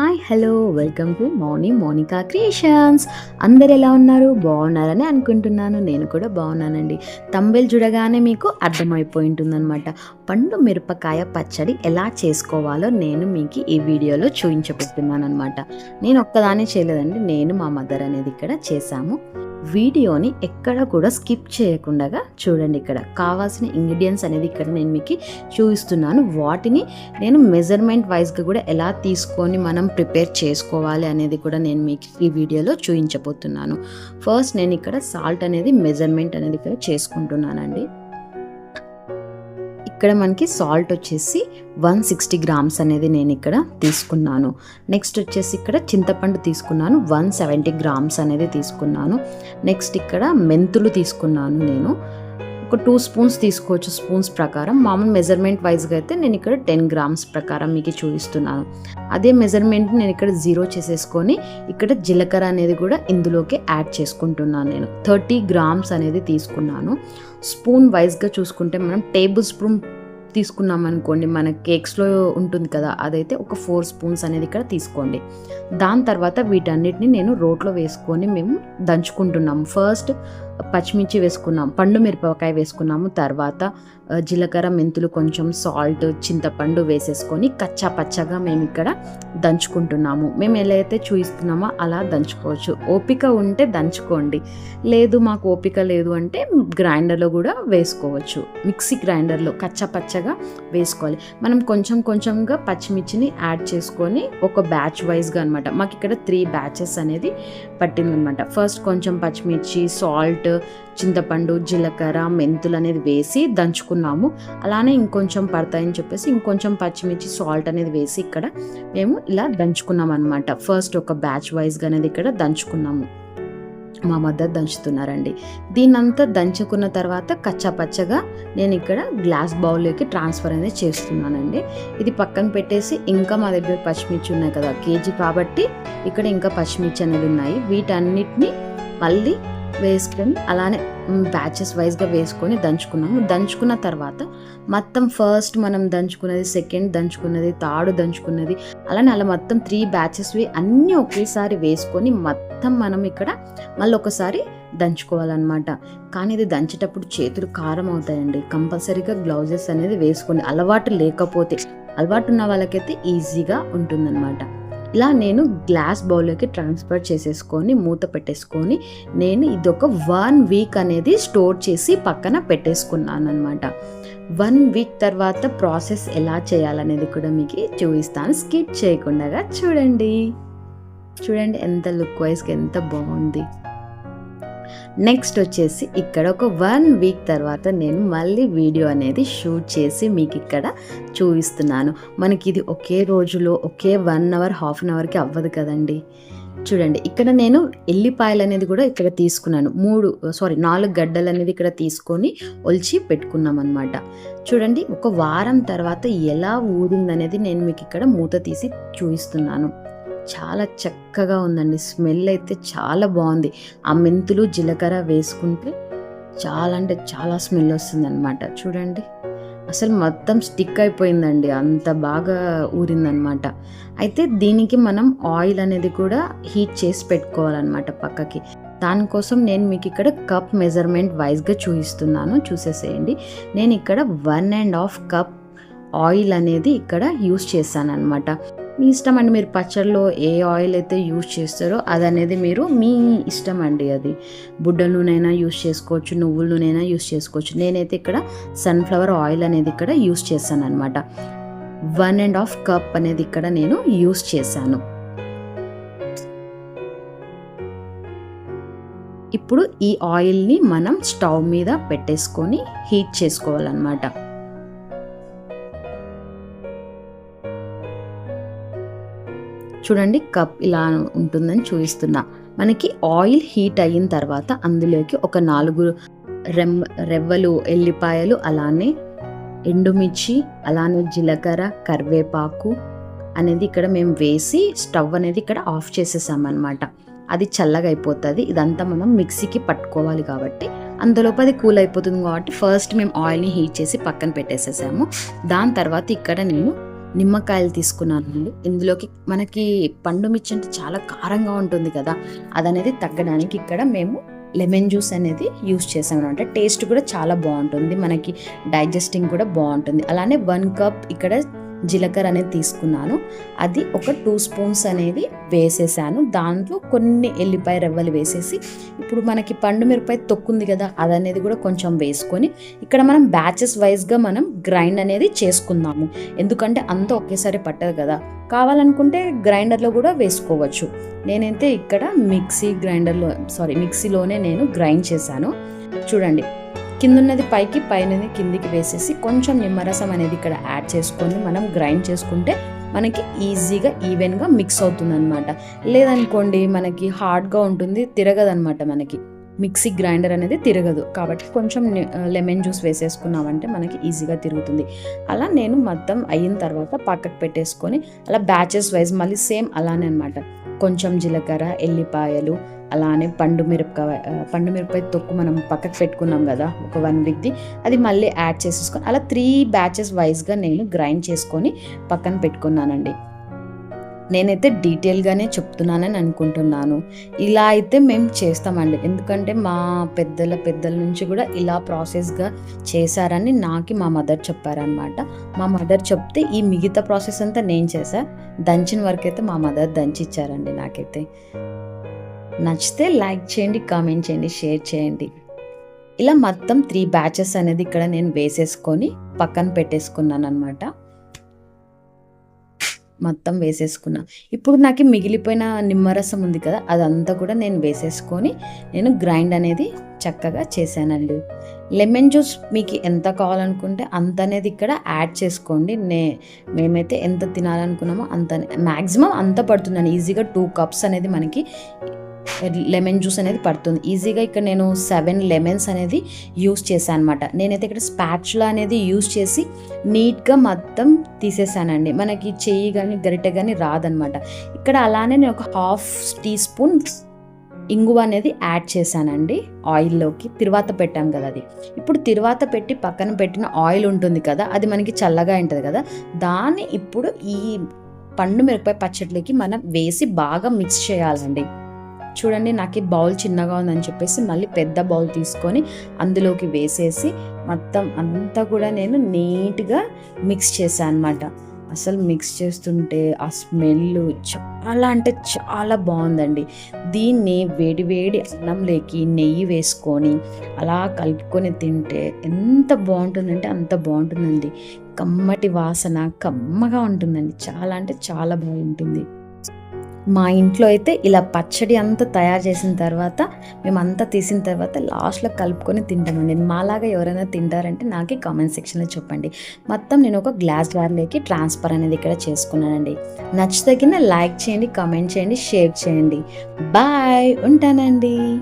Hi hello welcome to morning Monika creations అందరు ఎలా ఉన్నారు? బాగున్నారని అనుకుంటున్నాను. నేను కూడా బాగున్నానండి. తంబెల్ చూడగానే మీకు అర్థమైపోయి ఉంటుందన్నమాట పండు మిరపకాయ పచ్చడి ఎలా చేసుకోవాలో నేను మీకు ఈ వీడియోలో చూపించబోతున్నాను అనమాట నేను ఒక్కదానే చేయలేదండి. నేను మా మదర్ అనేది ఇక్కడ చేశాము. వీడియోని ఎక్కడ కూడా స్కిప్ చేయకుండా చూడండి ఇక్కడ. కావాల్సిన ఇంగ్రీడియంట్స్ అనేది ఇక్కడ నేను మీకు చూపిస్తున్నాను. వాటిని నేను మెజర్మెంట్ వైజ్గా కూడా ఎలా తీసుకొని మనం ప్రిపేర్ చేసుకోవాలి అనేది కూడా నేను మీకు ఈ వీడియోలో చూపించబోతున్నాను. ఫస్ట్ నేను ఇక్కడ సాల్ట్ అనేది మెజర్మెంట్ అనేది ఇక్కడ చేసుకుంటున్నానండి. ఇక్కడ మనకి సాల్ట్ వచ్చేసి వన్ సిక్స్టీ గ్రామ్స్ అనేది నేను ఇక్కడ తీసుకున్నాను. నెక్స్ట్ వచ్చేసి ఇక్కడ చింతపండు తీసుకున్నాను వన్ సెవెంటీ గ్రామ్స్ అనేది తీసుకున్నాను. నెక్స్ట్ ఇక్కడ మెంతులు తీసుకున్నాను నేను. ఒక టూ స్పూన్స్ తీసుకోవచ్చు స్పూన్స్ ప్రకారం. మామూలు మెజర్మెంట్ వైజ్గా అయితే నేను ఇక్కడ టెన్ గ్రామ్స్ ప్రకారం మీకు చూపిస్తున్నాను. అదే మెజర్మెంట్ నేను ఇక్కడ జీరో చేసేసుకొని ఇక్కడ జీలకర్ర అనేది కూడా ఇందులోకి యాడ్ చేసుకుంటున్నాను నేను. థర్టీ గ్రామ్స్ అనేది తీసుకున్నాను. స్పూన్ వైజ్గా చూసుకుంటే మనం టేబుల్ స్పూన్ తీసుకున్నాం అనుకోండి మన కేక్స్లో ఉంటుంది కదా అదైతే ఒక ఫోర్ స్పూన్స్ అనేది ఇక్కడ తీసుకోండి. దాని తర్వాత వీటన్నిటిని నేను రోట్లో వేసుకొని మేము దంచుకుంటున్నాం ఫస్ట్ పచ్చిమిర్చి వేసుకున్నాం పండు మిరపకాయ వేసుకున్నాము. తర్వాత జీలకర్ర మెంతులు కొంచెం సాల్ట్ చింతపండు వేసేసుకొని కచ్చా పచ్చగా మేము ఇక్కడ దంచుకుంటున్నాము. మేము ఎలా అయితే చూపిస్తున్నామో అలా దంచుకోవచ్చు. ఓపిక ఉంటే దంచుకోండి. లేదు మాకు ఓపిక లేదు అంటే గ్రైండర్లో కూడా వేసుకోవచ్చు. మిక్సీ గ్రైండర్లో కచ్చా పచ్చగా వేసుకోవాలి. మనం కొంచెం కొంచెంగా పచ్చిమిర్చిని యాడ్ చేసుకొని ఒక బ్యాచ్ వైజ్గా అనమాట మాకు ఇక్కడ త్రీ బ్యాచెస్ అనేది పట్టిందనమాట ఫస్ట్ కొంచెం పచ్చిమిర్చి సాల్ట్ చింతపండు జీలకర్ర మెంతులు అనేది వేసి దంచుకున్నాము. అలానే ఇంకొంచెం పడతాయని చెప్పేసి ఇంకొంచెం పచ్చిమిర్చి సాల్ట్ అనేది వేసి ఇక్కడ మేము ఇలా దంచుకున్నాం అనమాట ఫస్ట్ ఒక బ్యాచ్ వైజ్గా అనేది ఇక్కడ దంచుకున్నాము. మా మద్దతు దంచుతున్నారండి. దీన్నంతా దంచుకున్న తర్వాత కచ్చా పచ్చగా నేను ఇక్కడ గ్లాస్ బౌల్లోకి ట్రాన్స్ఫర్ అనేది చేస్తున్నానండి. ఇది పక్కన పెట్టేసి ఇంకా మా దగ్గర పచ్చిమిర్చి ఉన్నాయి కదా కేజీ కాబట్టి ఇక్కడ ఇంకా పచ్చిమిర్చి అనేది ఉన్నాయి. వీటన్నిటిని మళ్ళీ వేసుకొని అలానే బ్యాచెస్ వైజ్గా వేసుకొని దంచుకున్నాము. దంచుకున్న తర్వాత మొత్తం ఫస్ట్ మనం దంచుకున్నది సెకండ్ దంచుకున్నది థర్డ్ దంచుకున్నది అలానే అలా మొత్తం త్రీ బ్యాచెస్వి అన్నీ ఒకేసారి వేసుకొని మొత్తం మనం ఇక్కడ మళ్ళీ ఒకసారి దంచుకోవాలన్నమాట. కానీ ఇది దంచేటప్పుడు చేతులు కారం అవుతాయండి. కంపల్సరీగా గ్లౌజెస్ అనేది వేసుకోండి అలవాటు లేకపోతే అలవాటు ఉన్న వాళ్ళకైతే ఈజీగా ఉంటుందన్నమాట. ఇలా నేను గ్లాస్ బౌల్లోకి ట్రాన్స్ఫర్ చేసేసుకొని మూత పెట్టేసుకొని నేను ఇదొక వన్ వీక్ అనేది స్టోర్ చేసి పక్కన పెట్టేసుకున్నాను అనమాట వన్ వీక్ తర్వాత ప్రాసెస్ ఎలా చేయాలనేది కూడా మీకు చూపిస్తాను. స్కిప్ చేయకుండా చూడండి. చూడండి ఎంత లుక్ వైజ్గా ఎంత బాగుంది. నెక్స్ట్ వచ్చేసి ఇక్కడ ఒక వన్ వీక్ తర్వాత నేను మళ్ళీ వీడియో అనేది షూట్ చేసి మీకు ఇక్కడ చూపిస్తున్నాను. మనకి ఇది ఒకే రోజులో ఒకే వన్ అవర్ హాఫ్ అన్ అవర్కి అవ్వదు కదండి. చూడండి ఇక్కడ నేను ఎల్లిపాయలు అనేది కూడా ఇక్కడ తీసుకున్నాను. మూడు సారీ నాలుగు గడ్డలు అనేది ఇక్కడ తీసుకొని ఒలిచి పెట్టుకున్నాం అనమాట చూడండి ఒక వారం తర్వాత ఎలా ఊరిందనేది నేను మీకు ఇక్కడ మూత తీసి చూపిస్తున్నాను. చాలా చక్కగా ఉందండి. స్మెల్ అయితే చాలా బాగుంది. ఆ మెంతులు జీలకర్ర వేసుకుంటే చాలా అంటే చాలా స్మెల్ వస్తుందన్నమాట. చూడండి. అసలు మొత్తం స్టిక్ అయిపోయిందండి. అంత బాగా ఊరిందనమాట అయితే దీనికి మనం ఆయిల్ అనేది కూడా హీట్ చేసి పెట్టుకోవాలన్నమాట పక్కకి. దానికోసం నేను మీకు ఇక్కడ కప్ మెజర్మెంట్ వైజ్గా చూపిస్తున్నాను. చూసేసేయండి. నేను ఇక్కడ one and half cup oil అనేది ఇక్కడ యూస్ చేశాను అనమాట మీ ఇష్టం అండి మీరు పచ్చడిలో ఏ ఆయిల్ అయితే యూజ్ చేస్తారో అది అనేది మీరు మీ ఇష్టం అండి అది. బుడ్డ నూనెైనా యూస్ చేసుకోవచ్చు నువ్వుల నూనెైనా యూజ్ చేసుకోవచ్చు. నేనైతే ఇక్కడ సన్ఫ్లవర్ ఆయిల్ అనేది ఇక్కడ యూజ్ చేశాను అనమాట వన్ అండ్ హాఫ్ కప్ అనేది ఇక్కడ నేను యూస్ చేశాను. ఇప్పుడు ఈ ఆయిల్ని మనం స్టవ్ మీద పెట్టేసుకొని హీట్ చేసుకోవాలన్నమాట. చూడండి కప్ ఇలా ఉంటుందని చూపిస్తున్నా. మనకి ఆయిల్ హీట్ అయిన తర్వాత అందులోకి ఒక నాలుగు రెమ్ రెవ్వలు ఎల్లిపాయలు అలానే ఎండుమిర్చి అలానే జీలకర్ర కరివేపాకు అనేది ఇక్కడ మేము వేసి స్టవ్ అనేది ఇక్కడ ఆఫ్ చేసేసామన్నమాట. అది చల్లగా అయిపోతుంది. ఇదంతా మనం మిక్సీకి పట్టుకోవాలి కాబట్టి అందులోపు అది కూల్ అయిపోతుంది కాబట్టి ఫస్ట్ మేము ఆయిల్ని హీట్ చేసి పక్కన పెట్టేసేసాము. దాని తర్వాత ఇక్కడ నేను నిమ్మకాయలు తీసుకున్నాను. ఇందులోకి మనకి పండు మిర్చి అంటే చాలా కారంగా ఉంటుంది కదా అదనేది తగ్గడానికి ఇక్కడ మేము లెమన్ జ్యూస్ అనేది యూస్ చేసాం అనమాట. టేస్ట్ కూడా చాలా బాగుంటుంది. మనకి డైజెస్టింగ్ కూడా బాగుంటుంది. అలానే వన్ కప్ ఇక్కడ జీలకర్ర అనేది తీసుకున్నాను. అది ఒక టూ స్పూన్స్ అనేది వేసేసాను. దాంట్లో కొన్ని ఎల్లిపాయ రవ్వలు వేసేసి ఇప్పుడు మనకి పండు మిరపాయ తొక్కుంది కదా అది అనేది కూడా కొంచెం వేసుకొని ఇక్కడ మనం బ్యాచెస్ వైజ్గా మనం గ్రైండ్ అనేది చేసుకుందాము. ఎందుకంటే అంతా ఒకేసారి పట్టదు కదా. కావాలనుకుంటే గ్రైండర్లో కూడా వేసుకోవచ్చు. నేనైతే ఇక్కడ మిక్సీ గ్రైండర్లో సారీ మిక్సీలోనే నేను గ్రైండ్ చేశాను. చూడండి కిందున్నది పైకి పైనది కిందికి వేసేసి కొంచెం నిమ్మరసం అనేది ఇక్కడ యాడ్ చేసుకొని మనం గ్రైండ్ చేసుకుంటే మనకి ఈజీగా ఈవెన్గా మిక్స్ అవుతుంది అనమాట లేదనుకోండి మనకి హార్డ్గా ఉంటుంది తిరగదనమాట మనకి. మిక్సీ గ్రైండర్ అనేది తిరగదు. కాబట్టి కొంచెం లెమన్ జ్యూస్ వేసేసుకున్నామంటే మనకి ఈజీగా తిరుగుతుంది. అలా నేను మొత్తం అయిన తర్వాత పక్కకు పెట్టేసుకొని అలా బ్యాచెస్ వైజ్ మళ్ళీ సేమ్ అలానే అనమాట కొంచెం జీలకర్ర ఎల్లిపాయలు అలానే పండు మిరపకాయ పండు మిరపకాయ తొక్కు మనం పక్కకు పెట్టుకున్నాం కదా ఒక వన్ వీక్ది. అది మళ్ళీ యాడ్ చేసేసుకొని అలా త్రీ బ్యాచెస్ వైజ్గా నేను గ్రైండ్ చేసుకొని పక్కన పెట్టుకున్నానండి. నేనైతే డీటెయిల్గానే చెప్తున్నానని అనుకుంటున్నాను. ఇలా అయితే మేము చేస్తామండి. ఎందుకంటే మా పెద్దల పెద్దల నుంచి కూడా ఇలా ప్రాసెస్గా చేశారని నాకు మా మదర్ చెప్పారనమాట. మా మదర్ చెప్తే ఈ మిగతా ప్రాసెస్ అంతా నేను చేశా. దంచిన వరకు అయితే మా మదర్ దంచి ఇచ్చారండి నాకైతే. నచ్చితే లైక్ చేయండి కామెంట్ చేయండి షేర్ చేయండి. ఇలా మొత్తం త్రీ బ్యాచెస్ అనేది ఇక్కడ నేను వేసేసుకొని పక్కన పెట్టేసుకున్నాను అనమాట మొత్తం వేసేసుకున్నా. ఇప్పుడు నాకు మిగిలిపోయిన నిమ్మరసం ఉంది కదా అదంతా కూడా నేను వేసేసుకొని నేను గ్రైండ్ అనేది చక్కగా చేశానండి. లెమన్ జ్యూస్ మీకు ఎంత కావాలనుకుంటే అంత అనేది ఇక్కడ యాడ్ చేసుకోండి. నే మేమైతే ఎంత తినాలనుకున్నామో అంత మ్యాక్సిమం అంత పడుతుందండి. ఈజీగా టూ కప్స్ అనేది మనకి లెమన్ జ్యూస్ అనేది పడుతుంది. ఈజీగా ఇక్కడ నేను సెవెన్ లెమన్స్ అనేది యూస్ చేశాను అనమాట నేనైతే ఇక్కడ స్పాచ్లా అనేది యూస్ చేసి నీట్గా మొత్తం తీసేసానండి మనకి చెయ్యి కానీ గరిటె కానీ రాదనమాట ఇక్కడ అలానే నేను ఒక హాఫ్ టీ స్పూన్ ఇంగువ అనేది యాడ్ చేశానండి ఆయిల్లోకి తిరువాత పెట్టాం కదా అది. ఇప్పుడు తిరువాత పెట్టి పక్కన పెట్టిన ఆయిల్ ఉంటుంది కదా అది మనకి చల్లగా ఉంటుంది కదా దాన్ని ఇప్పుడు ఈ పండు మిరపకాయ పచ్చడిలోకి మనం వేసి బాగా మిక్స్ చేయాలండి. చూడండి నాకు ఈ బౌల్ చిన్నగా ఉందని చెప్పేసి మళ్ళీ పెద్ద బౌల్ తీసుకొని అందులోకి వేసేసి మొత్తం అంతా కూడా నేను నీట్గా మిక్స్ చేశాను అనమాట అసలు మిక్స్ చేస్తుంటే ఆ స్మెల్ చాలా అంటే చాలా బాగుందండి. దీన్ని వేడి వేడి అన్నంలోకి నెయ్యి వేసుకొని అలా కలుపుకొని తింటే ఎంత బాగుంటుందంటే అంత బాగుంటుందండి. కమ్మటి వాసన కమ్మగా ఉంటుందండి. చాలా అంటే చాలా బాగుంటుంది. మా ఇంట్లో అయితే ఇలా పచ్చడి అంతా తయారు చేసిన తర్వాత మేమంతా తీసిన తర్వాత లాస్ట్లో కలుపుకొని తింటామండి మాలాగా ఎవరైనా తింటారంటే నాకే కామెంట్ సెక్షన్లో చెప్పండి. మొత్తం నేను ఒక గ్లాస్ జార్లోకి ట్రాన్స్ఫర్ అనేది ఇక్కడ చేసుకున్నానండి. నచ్చదగిన లైక్ చేయండి కామెంట్ చేయండి షేర్ చేయండి. బాయ్! ఉంటానండి.